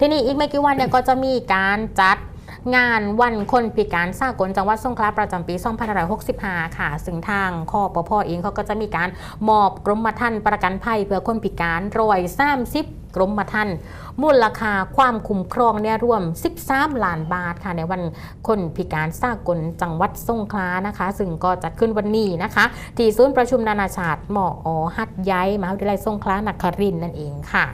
ทีนี้อีกไม่กี่วันเนี่ยก็จะมีการจัดงานวันคนพิการสากลจังหวัดสงขลาประจำปี 2565 ค่ะ ซึ่งทางคอปพเองเขาก็จะมีการมอบกรมธรรม์ประกันภัยเพื่อคนพิการรอย30กรมธรรม์มูลค่าความคุ้มครองเนี่ยรวม 13 ล้านบาทค่ะในวันคนพิการสากลจังหวัดสงขลานะคะ ซึ่งก็จัดขึ้นวันนี้นะคะ ที่ศูนย์ประชุมนานาชาติหมออหัดใหญ่มหาวิทยาลัยสงขลานครินทร์นั่นเองค่ะ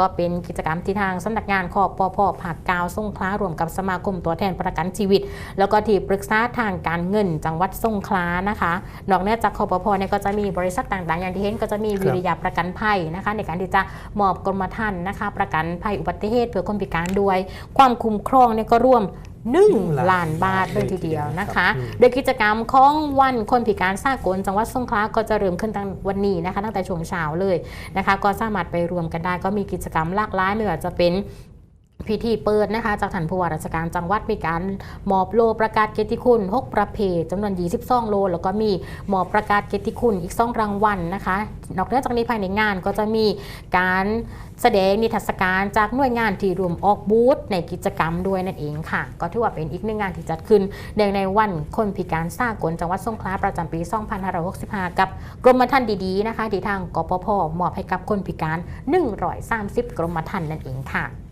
ก็เป็นกิจกรรมที่ทางสำนักงานคอปพภาคกาวสงขลารวมกับสมาคมตัวแทนประกันชีวิต แล้วก็ที่ปรึกษาทางการเงินจังหวัดสงขลานะคะนอกเหนือจากคอปพเนี่ยก็จะมีบริษัทต่างๆ อย่างที่เห็นก็จะมีวิริยาประกันภัยนะคะ ในการที่จะมอบกรมธรรม์นะคะ ประกันภัยอุบัติเหตุเพื่อคนพิการด้วย ความคุ้มครองเนี่ยก็รวม 1ล้านบาทเลยทีเดียวนะคะอืมโดยกิจกรรมของวันคนพิการสากลจังหวัดสงขลาก็จะเริ่มขึ้นตั้งวันนี้นะคะ ตั้งแต่ช่วงเช้าเลยนะคะ ก็สามารถไปรวมกันได้ก็มีกิจกรรมหลากหลายไม่ว่าจะเป็น พิธีเปิดนะคะจากท่านผู้ว่าราชการจังหวัดมีการมอบโลประกาศเกียรติคุณ 6 ประเภทจำนวน 22 โล แล้วก็มีมอบประกาศเกียรติคุณอีก 2 รางวัลนะคะ นอกจากนี้ภายในงานก็จะมีการแสดงนิทรรศการจากหน่วยงานที่รวมออกบูธในกิจกรรมด้วยนั่นเองค่ะ ก็ถือว่าเป็นอีกหนึ่งงานที่จัดขึ้นเนื่องในวันคนพิการสากลจังหวัดสงขลาประจำปี 2565 กับกรมธรรม์ดีๆนะคะที่ทางกปพมอบให้กับคนพิการ 130 กรมธรรม์นั่นเองค่ะ